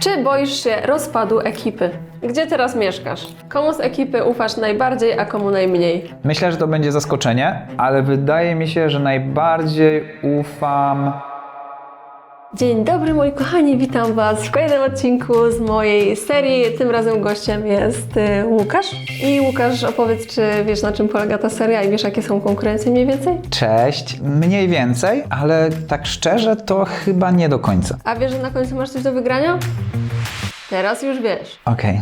Czy boisz się rozpadu ekipy? Gdzie teraz mieszkasz? Komu z ekipy ufasz najbardziej, a komu najmniej? Myślę, że to będzie zaskoczenie, ale wydaje mi się, że najbardziej ufam. Dzień dobry moi kochani, witam Was w kolejnym odcinku z mojej serii. Tym razem gościem jest y, Łukasz. I Łukasz, opowiedz, czy wiesz na czym polega ta seria i wiesz jakie są konkurencje mniej więcej? Cześć, mniej więcej, ale tak szczerze to chyba nie do końca. A wiesz, że na końcu masz coś do wygrania? Teraz już wiesz. Okej.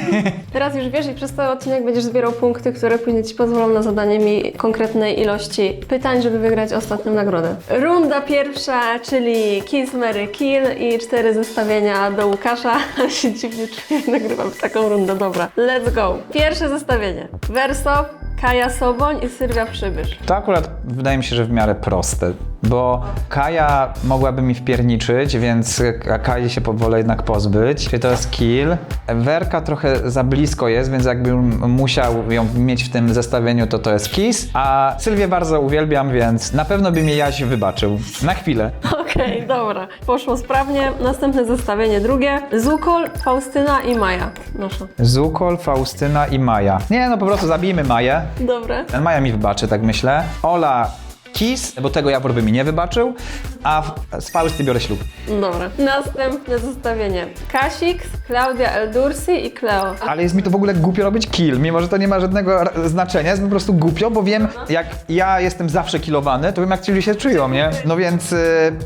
Teraz już wiesz i przez cały odcinek będziesz zbierał punkty, które później Ci pozwolą na zadanie mi konkretnej ilości pytań, żeby wygrać ostatnią nagrodę. Runda pierwsza, czyli Kiss, Mary, Kill i cztery zestawienia do Łukasza. Się dziwnie czuję, nagrywam taką rundę. Dobra, let's go. Pierwsze zestawienie. Wersow, Kaja Soboń i Sylwia Przybysz. To akurat wydaje mi się, że w miarę proste, bo Kaja mogłaby mi wpierniczyć, więc Kaji się wolę jednak pozbyć. Czyli to jest kill. Werka trochę za blisko jest, więc jakbym musiał ją mieć w tym zestawieniu, to to jest kiss. A Sylwię bardzo uwielbiam, więc na pewno by mnie Jaś wybaczył. Na chwilę. Okej, dobra. Poszło sprawnie. Następne zestawienie drugie. Zukol, Faustyna i Maja. Noszę. Zukol, Faustyna i Maja. Nie, no po prostu zabijmy Maję. Dobra. Ten Maja mi wybaczy, tak myślę. Ola Kiss, bo tego Jawor by mi nie wybaczył, a w- z Fausty biorę ślub. Dobra. Następne zestawienie. Kasix, Klaudia Eldursi i Kleo. Ale jest mi to w ogóle głupio robić kill, mimo że to nie ma żadnego r- znaczenia, jest mi po prostu głupio, bo wiem, jak ja jestem zawsze killowany, to wiem, jak ci się czują, nie? No więc y,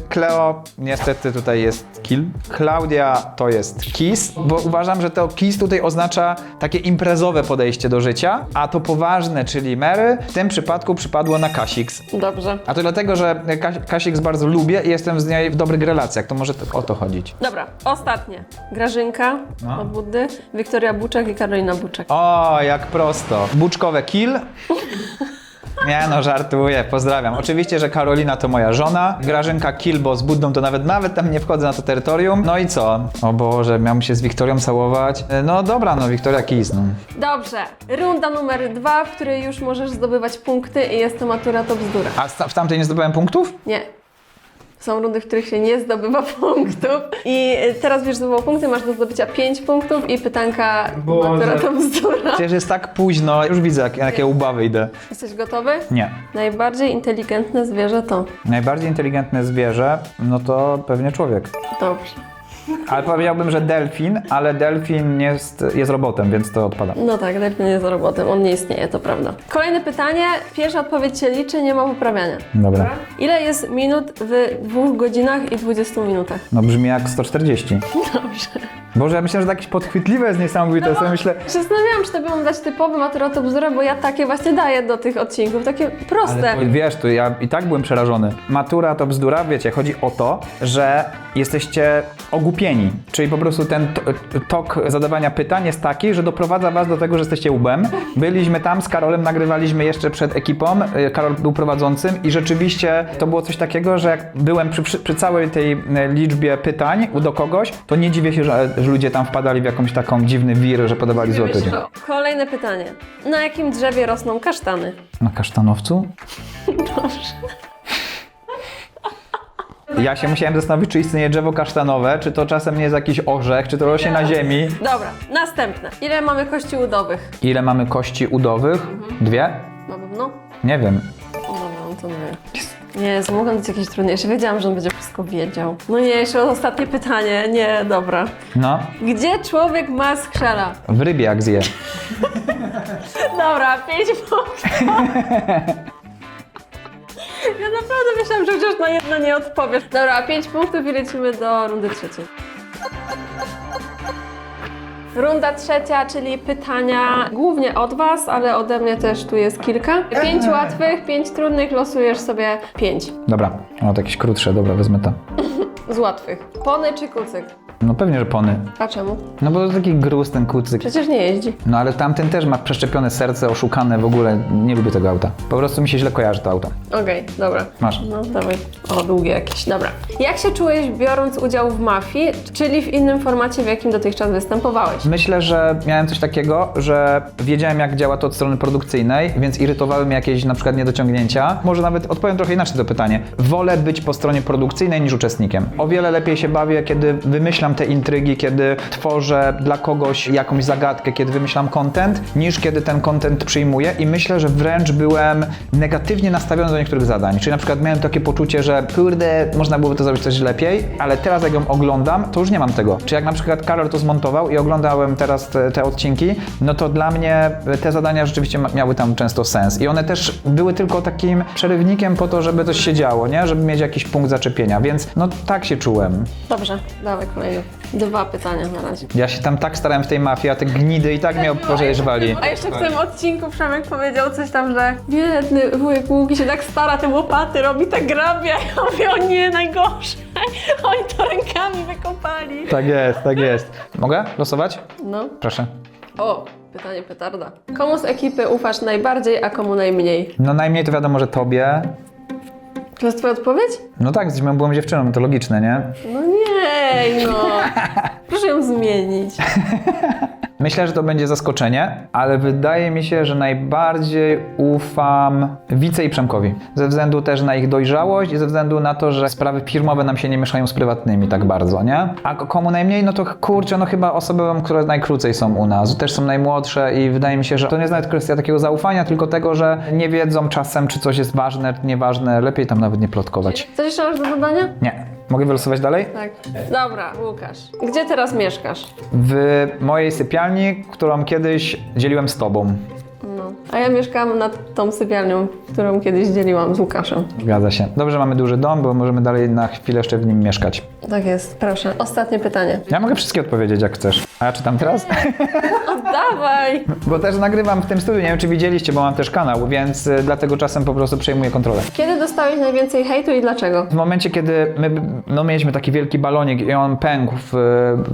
Cleo niestety tutaj jest kill. Klaudia to jest kiss, bo uważam, że to kiss tutaj oznacza takie imprezowe podejście do życia, a to poważne, czyli Mary, w tym przypadku przypadło na Kasix. Dobrze. A to dlatego, że Kas- Kasix bardzo lubię i jestem z niej w dobrych relacjach, to może o to chodzić. Dobra, ostatnie. Grażynka No. od Buddy, Wiktoria Buczek i Karolina Buczek. O, jak prosto. Buczkowe kill. Nie no, żartuję, pozdrawiam. Oczywiście, że Karolina to moja żona, Grażynka kill, bo z Buddą to nawet, nawet tam nie wchodzę na to terytorium. No i co? O Boże, miałem się z Wiktorią całować. No dobra, no Wiktoria kiss, no. Dobrze. Runda numer dwa, w której już możesz zdobywać punkty i jest to matura to bzdura. A sta- w tamtej nie zdobyłem punktów? Nie. Są rundy, w których się nie zdobywa punktów. I teraz wiesz, zdobywał punkty, masz do zdobycia 5 punktów i pytanka Boże. matura to bzdura. Przecież jest tak późno, już widzę, jak, jakie łba wyjdę. Jesteś gotowy? Nie. Najbardziej inteligentne zwierzę to. Najbardziej inteligentne zwierzę, no to pewnie człowiek. Dobrze. Ale powiedziałbym, że delfin, ale delfin jest, jest robotem, więc to odpada. No tak, delfin jest robotem, on nie istnieje, to prawda. Kolejne pytanie. Pierwsza odpowiedź się liczy, nie ma poprawiania. Dobra. Ile jest minut w dwóch godzinach i 20 minutach? No brzmi jak 140. Dobrze. Boże, ja myślę, że to jakieś podchwytliwe jest niesamowite. sobie myślę, Zastanawiałam się, to mam dać typowy matura to bzdura, bo ja takie właśnie daję do tych odcinków, takie proste. ale to, wiesz, to ja i tak byłem przerażony. Matura to bzdura, wiecie, chodzi o to, że jesteście ogłupieni. Czyli po prostu ten to, tok zadawania pytań jest taki, że doprowadza was do tego, że jesteście łbem. Byliśmy tam z Karolem, nagrywaliśmy jeszcze przed ekipą. y, Karol był prowadzącym i rzeczywiście to było coś takiego, że jak byłem przy, przy, całej tej y, liczbie pytań do kogoś, to nie dziwię się, że, że ludzie tam wpadali w jakąś taką dziwny wir, że podawali złe odpowiedzi. Kolejne pytanie. Na jakim drzewie rosną kasztany? Na kasztanowcu? Ja się musiałem zastanowić, czy istnieje drzewo kasztanowe, czy to czasem nie jest jakiś orzech, czy to rośnie na ziemi. Dobra, następne. Ile mamy kości udowych? Ile mamy kości udowych? Dwie? Na pewno? Nie wiem. O, Dobra, no to nie. Nie, mogą być jakieś trudniejsze. Wiedziałam, że on będzie wszystko wiedział. No nie, jeszcze ostatnie pytanie. Nie, dobra. No, Gdzie człowiek ma skrzela? w rybie jak zje. Dobra, pięć punktów. Ja naprawdę myślałam, że chociaż na jedno nie odpowiesz. Dobra, pięć punktów i lecimy do rundy trzeciej. Runda trzecia, czyli pytania głównie od Was, ale ode mnie też tu jest kilka. Pięć łatwych, pięć trudnych, losujesz sobie pięć Dobra, o to jakieś krótsze, dobra, wezmę to. z łatwych. Pony czy kucyk? No pewnie, że pony. A czemu? No bo to taki gruz ten kucyk. Przecież nie jeździ. No ale tamten też ma przeszczepione serce, oszukane w ogóle. Nie lubię tego auta. Po prostu mi się źle kojarzy to auto. Okej, dobra. Masz. No dawaj. O, długie jakieś. Dobra. Jak się czułeś biorąc udział w mafii, czyli w innym formacie, w jakim dotychczas występowałeś? Myślę, że miałem coś takiego, że wiedziałem jak działa to od strony produkcyjnej, więc irytowały mnie jakieś na przykład niedociągnięcia. Może nawet odpowiem trochę inaczej to pytanie. Wolę być po stronie produkcyjnej niż uczestnikiem. O wiele lepiej się bawię, kiedy wymyślam wymyślam te intrygi, kiedy tworzę dla kogoś jakąś zagadkę, kiedy wymyślam content, niż kiedy ten content przyjmuję i myślę, że wręcz byłem negatywnie nastawiony do niektórych zadań. Czyli na przykład miałem takie poczucie, że kurde, można byłoby to zrobić coś lepiej, ale teraz jak ją oglądam, to już nie mam tego. Czy jak na przykład Karol to zmontował i oglądałem teraz te, te odcinki, no to dla mnie te zadania rzeczywiście miały tam często sens. I one też były tylko takim przerywnikiem po to, żeby coś się działo, nie? Żeby mieć jakiś punkt zaczepienia, więc no tak się czułem. Dobrze, dawaj kolejny. Dwa pytania na razie. Ja się tam tak starałem w tej mafii, a te gnidy i tak mnie podejrzewali. A jeszcze w tym odcinku Przemek powiedział coś tam, że biedny wujek Łuki się tak stara, te łopaty robi, tak grabia. Ja mówię, o nie, najgorsze. Oni to rękami wykopali. Tak jest, tak jest. Mogę losować? No. Proszę. O, pytanie petarda. Komu z ekipy ufasz najbardziej, a komu najmniej? No najmniej to wiadomo, że tobie. To jest twoja odpowiedź? No tak, z moją byłą dziewczyną, to logiczne, nie? No nie, no. Proszę ją zmienić. Myślę, że to będzie zaskoczenie, ale wydaje mi się, że najbardziej ufam Wice i Przemkowi. Ze względu też na ich dojrzałość i ze względu na to, że sprawy firmowe nam się nie mieszają z prywatnymi tak bardzo, nie? A komu najmniej? No to kurczę, no chyba osobom, które najkrócej są u nas. Też są najmłodsze i wydaje mi się, że to nie jest nawet kwestia takiego zaufania, tylko tego, że nie wiedzą czasem, czy coś jest ważne, czy nieważne. Lepiej tam nawet nie plotkować. Coś jeszcze masz do dodania? Nie. Mogę wylosować dalej? Tak. Dobra, Łukasz. Gdzie teraz mieszkasz? W mojej sypialni, którą kiedyś dzieliłem z tobą. A ja mieszkam nad tą sypialnią, którą kiedyś dzieliłam z Łukaszem. Zgadza się. Dobrze, mamy duży dom, bo możemy dalej na chwilę jeszcze w nim mieszkać. Tak jest, proszę. Ostatnie pytanie. Ja mogę wszystkie odpowiedzieć, jak chcesz. A ja czytam teraz? Oddawaj! bo też nagrywam w tym studiu, nie wiem czy widzieliście, bo mam też kanał, więc y, dlatego czasem po prostu przejmuję kontrolę. Kiedy dostałeś najwięcej hejtu i dlaczego? W momencie, kiedy my no, mieliśmy taki wielki balonik i on pękł w,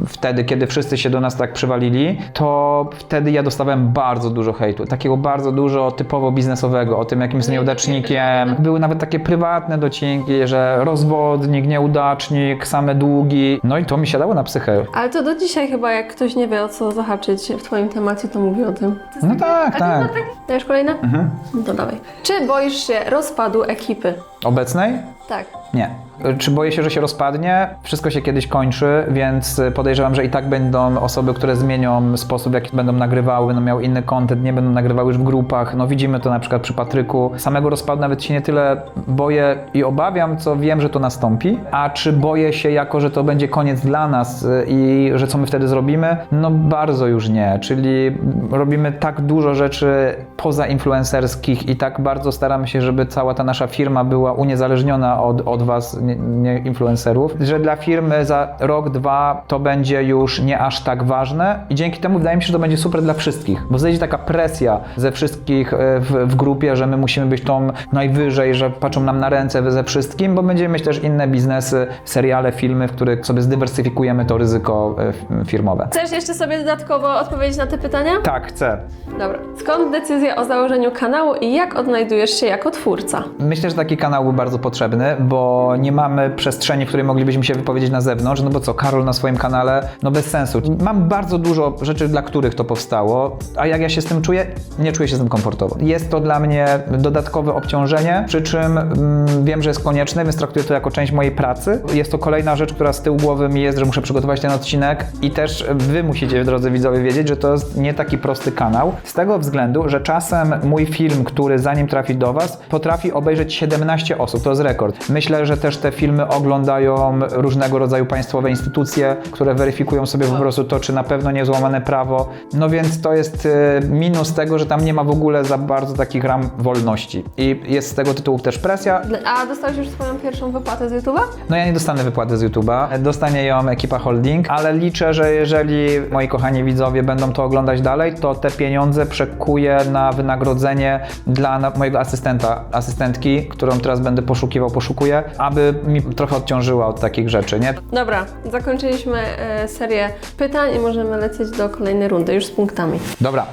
wtedy, kiedy wszyscy się do nas tak przywalili, to wtedy ja dostałem bardzo dużo hejtu. Takiego bardzo dużo typowo biznesowego, o tym jakim jest nieudacznikiem. Były nawet takie prywatne docinki, że rozwodnik, nieudacznik, same długi. No i to mi siadało na psychę. Ale to do dzisiaj chyba, jak ktoś nie wie o co zahaczyć w twoim temacie, to mówi o tym. No tak, tak. Dajesz kolejne? Mhm. No to dawaj. Czy boisz się rozpadu ekipy? Obecnej? Tak. Nie. Czy boję się, że się rozpadnie? Wszystko się kiedyś kończy, więc podejrzewam, że i tak będą osoby, które zmienią sposób, w jaki będą nagrywały, będą miały inny content, nie będą nagrywały już w grupach. No widzimy to na przykład przy Patryku. Samego rozpadu nawet się nie tyle boję i obawiam, co wiem, że to nastąpi. A czy boję się jako, że to będzie koniec dla nas y, i że co my wtedy zrobimy? No bardzo już nie. Czyli robimy tak dużo rzeczy poza influencerskich i tak bardzo staramy się, żeby cała ta nasza firma była uniezależniona od, od was, nie, nie influencerów, że dla firmy za rok, dwa to będzie już nie aż tak ważne i dzięki temu wydaje mi się, że to będzie super dla wszystkich, bo zejdzie taka presja ze wszystkich e, w, w grupie, że my musimy być tą najwyżej, że patrzą nam na ręce ze wszystkim, bo będziemy mieć też inne biznesy, seriale, filmy, w których sobie zdywersyfikujemy to ryzyko e, firmowe. Chcesz jeszcze sobie dodatkowo odpowiedzieć na te pytania? Tak, chcę. Dobra. Skąd decyzja o założeniu kanału i jak odnajdujesz się jako twórca? Myślę, że taki kanał był bardzo potrzebny, bo nie mamy przestrzeni, w której moglibyśmy się wypowiedzieć na zewnątrz. No bo co, Karol na swoim kanale, no bez sensu. Mam bardzo dużo rzeczy, dla których to powstało, a jak ja się z tym czuję, nie czuję się z tym komfortowo. Jest to dla mnie dodatkowe obciążenie, przy czym mm, wiem, że jest konieczne, więc traktuję to jako część mojej pracy. Jest to kolejna rzecz, która z tyłu głowy mi jest, że muszę przygotować ten odcinek i też wy musicie, drodzy widzowie, wiedzieć, że to jest nie taki prosty kanał. Z tego względu, że czasem mój film, który zanim trafi do was, potrafi obejrzeć 17 osób. To jest rekord. Myślę, że też te filmy oglądają różnego rodzaju państwowe instytucje, które weryfikują sobie po prostu to, czy na pewno nie jest złamane prawo. No więc to jest e, minus tego, że tam nie ma w ogóle za bardzo takich ram wolności. I jest z tego tytułu też presja. A dostałeś już swoją pierwszą wypłatę z YouTube'a? No ja nie dostanę wypłaty z YouTube'a, dostanie ją ekipa holding, ale liczę, że jeżeli moi kochani widzowie będą to oglądać dalej, to te pieniądze przekuję na wynagrodzenie dla mojego asystenta, asystentki, którą teraz będę poszukiwał, poszukuję, aby mi trochę odciążyła od takich rzeczy, nie? Dobra, zakończyliśmy e, serię pytań i możemy lecieć do kolejnej rundy, już z punktami. Dobra.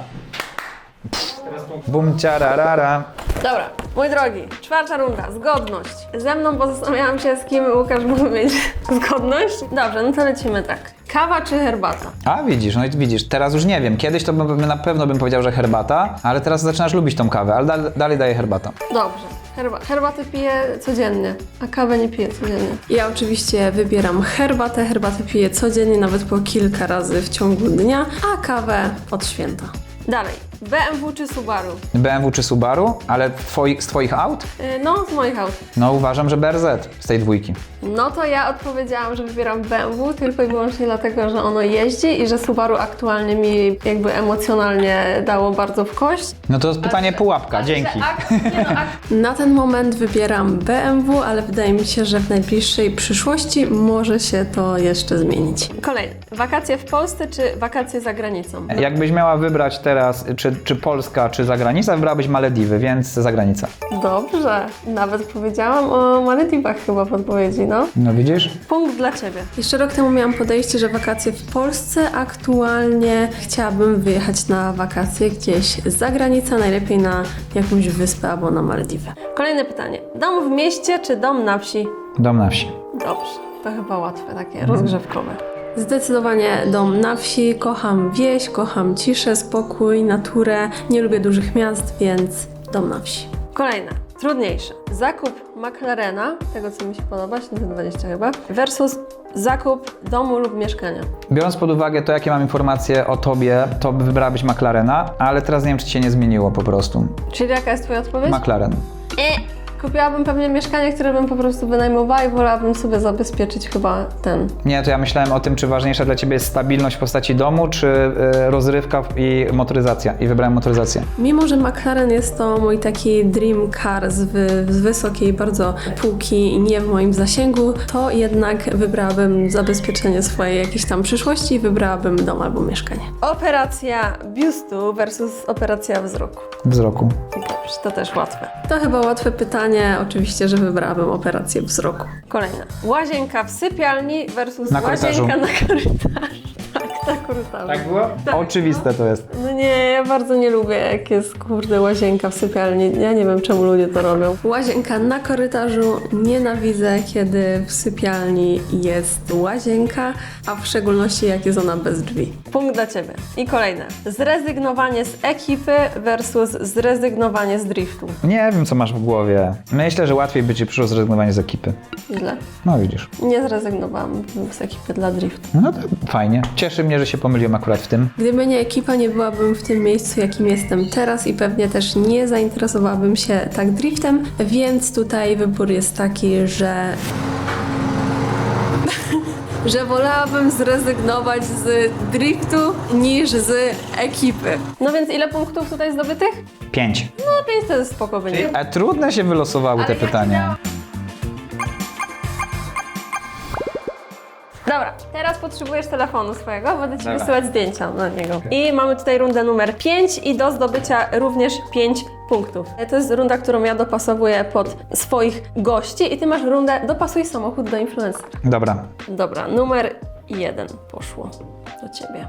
Bum, ciararara. Dobra, mój drogi, czwarta runda, zgodność. Ze mną, bo zastanawiałam się, z kim Łukasz mógł mieć zgodność. Dobrze, no to lecimy tak. Kawa czy herbata? A widzisz, no i widzisz, teraz już nie wiem. Kiedyś to bym, na pewno bym powiedział, że herbata, ale teraz zaczynasz lubić tą kawę, ale dal, dalej daję herbata. Dobrze. Herba, herbatę piję codziennie, a kawę nie piję codziennie. Ja oczywiście wybieram herbatę. Herbatę piję codziennie, nawet po kilka razy w ciągu dnia, a kawę od święta. Dalej. BMW czy Subaru? BMW czy Subaru, ale twoich, z twoich aut? Yy, no, z moich aut. No uważam, że BRZ z tej dwójki. No to ja odpowiedziałam, że wybieram BMW tylko i wyłącznie dlatego, że ono jeździ i że Subaru aktualnie mi jakby emocjonalnie dało bardzo w kość. No to jest pytanie pułapka, dzięki. Na ten moment wybieram BMW, ale wydaje mi się, że w najbliższej przyszłości może się to jeszcze zmienić. Kolejne. Wakacje w Polsce czy wakacje za granicą? Jakbyś miała wybrać teraz, czy, czy Polska, czy zagranica, wybrałabyś Malediwy, więc zagranica. Dobrze. Nawet powiedziałam o Malediwach chyba w odpowiedzi, no. No widzisz? Punkt dla Ciebie. Jeszcze rok temu miałam podejście, że wakacje w Polsce. Aktualnie chciałabym wyjechać na wakacje gdzieś za granicą, najlepiej na jakąś wyspę albo na Malediwy. Kolejne pytanie. Dom w mieście czy dom na wsi? Dom na wsi. Dobrze, to chyba łatwe, takie rozgrzewkowe. Zdecydowanie dom na wsi. Kocham wieś, kocham ciszę, spokój, naturę. Nie lubię dużych miast, więc dom na wsi. Kolejne, trudniejsze. Zakup McLarena, tego co mi się podoba, 720 chyba, versus zakup domu lub mieszkania. Biorąc pod uwagę to, jakie mam informacje o tobie, to wybrałabyś McLarena, ale teraz nie wiem, czy ci się nie zmieniło po prostu. Czyli jaka jest Twoja odpowiedź? McLaren. E. Kupiłabym pewnie mieszkanie, które bym po prostu wynajmowała i wolałabym sobie zabezpieczyć chyba ten. Nie, to ja myślałem o tym, czy ważniejsza dla ciebie jest stabilność w postaci domu, czy y, rozrywka i motoryzacja. I wybrałem motoryzację. Mimo, że McLaren jest to mój taki dream car z, wy, z wysokiej bardzo półki i nie w moim zasięgu, to jednak wybrałabym zabezpieczenie swojej jakiejś tam przyszłości i wybrałabym dom albo mieszkanie. Operacja biustu versus operacja wzroku. Wzroku. Dobrze, to też łatwe. To chyba łatwe pytanie. Oczywiście, że wybrałabym operację wzroku. Kolejna. Łazienka w sypialni versus Na korytarzu. łazienka na korytarzu. Tak, na korytarzu. było? Oczywiste to jest. No nie, ja bardzo nie lubię, jak jest kurde łazienka w sypialni. Ja nie wiem, czemu ludzie to robią. Łazienka na korytarzu. Nienawidzę, kiedy w sypialni jest łazienka, a w szczególności jak jest ona bez drzwi. Punkt dla Ciebie. I kolejne. Zrezygnowanie z ekipy versus zrezygnowanie z driftu. Nie wiem, co masz w głowie. Myślę, że łatwiej by ci przyszło zrezygnowanie z ekipy. Źle. No widzisz. Nie zrezygnowałam z ekipy dla driftu. No to fajnie. Cieszy mnie, że się pomyliłem akurat w tym. Gdyby nie ekipa, nie byłabym w tym miejscu, jakim jestem teraz i pewnie też nie zainteresowałabym się tak driftem, więc tutaj wybór jest taki, że że wolałabym zrezygnować z driftu niż z ekipy. No więc ile punktów tutaj zdobytych? Pięć. No pięć to jest spoko wynik. A trudne się wylosowały te pytania. Dobra, teraz potrzebujesz telefonu swojego, będę Ci Dobra. wysyłać zdjęcia na niego. I mamy tutaj rundę numer 5 i do zdobycia również 5 punktów. To jest runda, którą ja dopasowuję pod swoich gości i Ty masz rundę dopasuj samochód do influencera. Dobra. Dobra, numer 1 poszło do Ciebie.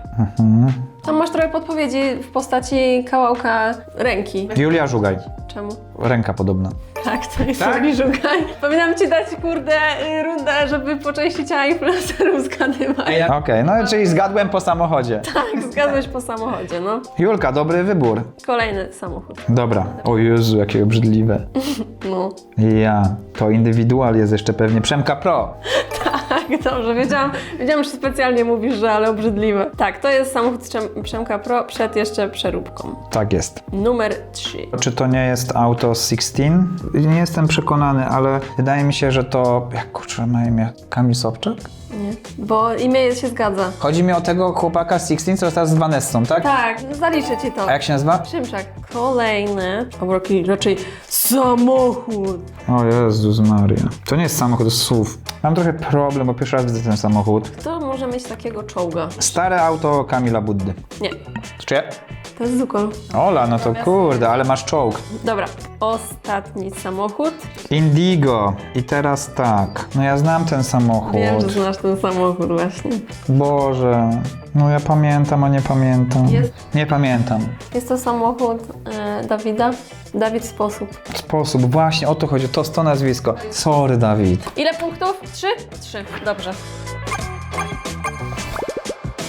Tam masz trochę podpowiedzi w postaci kawałka ręki. Julia Żugaj. Czemu? Ręka podobna. Tak, to jest Tak? Żugaj. Powinnam Ci dać, kurde, y, rundę, żeby po części ciała influencerów zgadywać. Okej, no czyli zgadłem po samochodzie. Tak, zgadłeś po samochodzie, no. Julka, dobry wybór. Kolejny samochód. Dobra. O Jezu, jakie obrzydliwe. No. Ja. To indywidual jest jeszcze pewnie. Przemka Pro. Tak, dobrze, wiedziałam, wiedziałam, że specjalnie mówisz, że ale obrzydliwe. Tak, to jest samochód Przem- Przemka Pro przed jeszcze przeróbką. Tak jest. Numer 3. Czy to nie jest auto 16? Nie jestem przekonany, ale wydaje mi się, że to. Jak kurczę ma imię? Kamil Sobczak? Nie, bo imię się zgadza. Chodzi mi o tego chłopaka z 16, co jest teraz z Vanessą, tak? Tak, zaliczę Ci to. A jak się nazywa? Przymczak. Kolejny, albo raczej- raczej samochód. O Jezus Maria. To nie jest samochód, to jest SUV. Mam trochę problem, bo pierwszy raz widzę ten samochód. Kto może mieć takiego czołga? Stare auto Kamila Buddy. Nie, Czy? to jest Zukol. Ola, no to kurde, ale masz czołg. Dobra, ostatni samochód. Indigo. I teraz tak. No ja znam ten samochód. Wiem, że znasz ten samochód właśnie. Boże. No ja pamiętam, a nie pamiętam. Jest. Nie pamiętam. Jest to samochód e, Dawida. Dawid Sposób. Sposób, właśnie o to chodzi, to to nazwisko. Sorry, Dawid. Ile punktów? Trzy? Trzy, dobrze.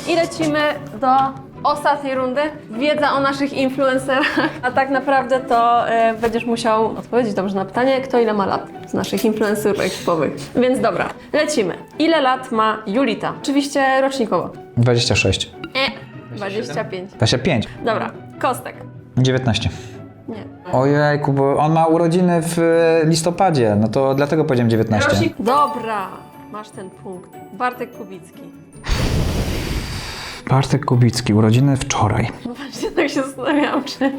I lecimy do ostatniej rundy. Wiedza o naszych influencerach. A tak naprawdę to e, będziesz musiał odpowiedzieć dobrze na pytanie, kto ile ma lat z naszych influencerów ekipowych. Więc dobra, lecimy. Ile lat ma Julita? Oczywiście rocznikowo. 26. E, 25. 25. Dobra, Kostek. 19. Nie. Ojejku, bo on ma urodziny w listopadzie, no to dlatego powiedziałem 19. Dobra, masz ten punkt. Bartek Kubicki. Bartek Kubicki, urodziny wczoraj. No właśnie tak się zastanawiałam, czy,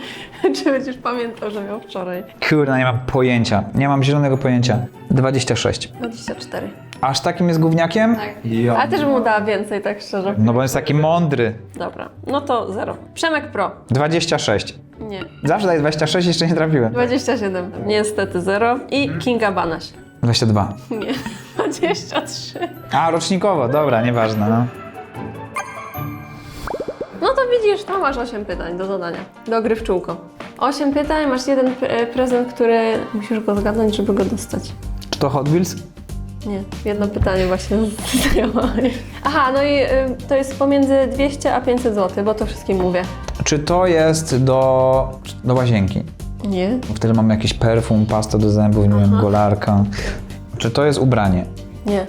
czy będziesz pamiętał, że miał wczoraj. Kurde, nie mam pojęcia. Nie mam zielonego pojęcia. 26. 24. Aż takim jest gówniakiem? Tak. Ja. A też mu dała więcej, tak szczerze. No bo jest taki mądry. Dobra, no to zero. Przemek Pro. 26. Nie. Zawsze daje 26, jeszcze nie trafiłem. 27. Niestety zero. I Kinga Banaś. 22. Nie. 23. A, rocznikowo, dobra, nieważne, no. No to widzisz, tam masz 8 pytań do zadania. Do gry w czółko. 8 pytań, masz jeden pre- prezent, który musisz go zgadnąć, żeby go dostać. Czy to Hot Wheels? Nie, jedno pytanie właśnie. Aha, no i y, to jest pomiędzy 200 a 500 zł, bo to wszystkim mówię. Czy to jest do, do łazienki? Nie. Wtedy mamy jakiś perfum, pastę do zębów, nie wiem, golarka. Czy to jest ubranie? Nie.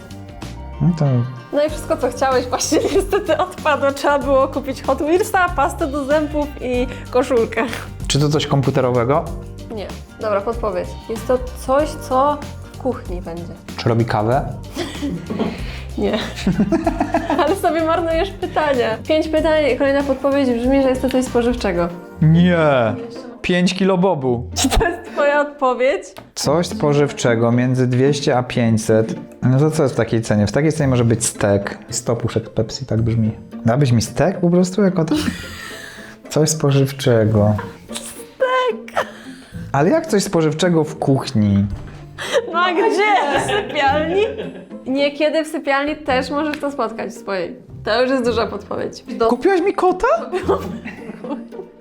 No to No i wszystko, co chciałeś, właśnie niestety odpadło. Trzeba było kupić Hot Wheelsa, pastę do zębów i koszulkę. Czy to coś komputerowego? Nie. Dobra, podpowiedź. Jest to coś, co w kuchni będzie. Czy robi kawę? Nie. Ale sobie marnujesz pytania. Pięć pytań i kolejna podpowiedź brzmi, że jest to coś spożywczego. Nie. 5 kilo bobu. Czy to jest twoja odpowiedź? Coś spożywczego między 200 a 500. No to co jest w takiej cenie? W takiej cenie może być stek. 100 puszek Pepsi, tak brzmi. Dałabyś mi stek po prostu jako to? Coś spożywczego. Stek. Ale jak coś spożywczego w kuchni? No a gdzie? W sypialni? Niekiedy w sypialni też możesz to spotkać swojej. To już jest duża podpowiedź. Do... Kupiłaś mi kota?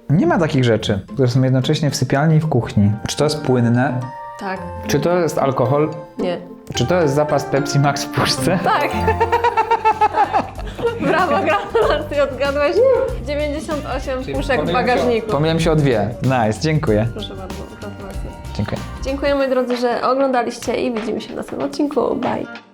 Nie ma takich rzeczy, które są jednocześnie w sypialni i w kuchni. Czy to jest płynne? Tak. Czy to jest alkohol? Nie. Czy to jest zapas Pepsi Max w puszce? Tak. Brawo, gratulacje, odgadłeś 98 puszek w bagażniku. Pomyliłem się o dwie. Nice, dziękuję. Proszę bardzo, gratulacje. Dziękuję. Dziękuję moi drodzy, że oglądaliście i widzimy się w następnym odcinku. Bye.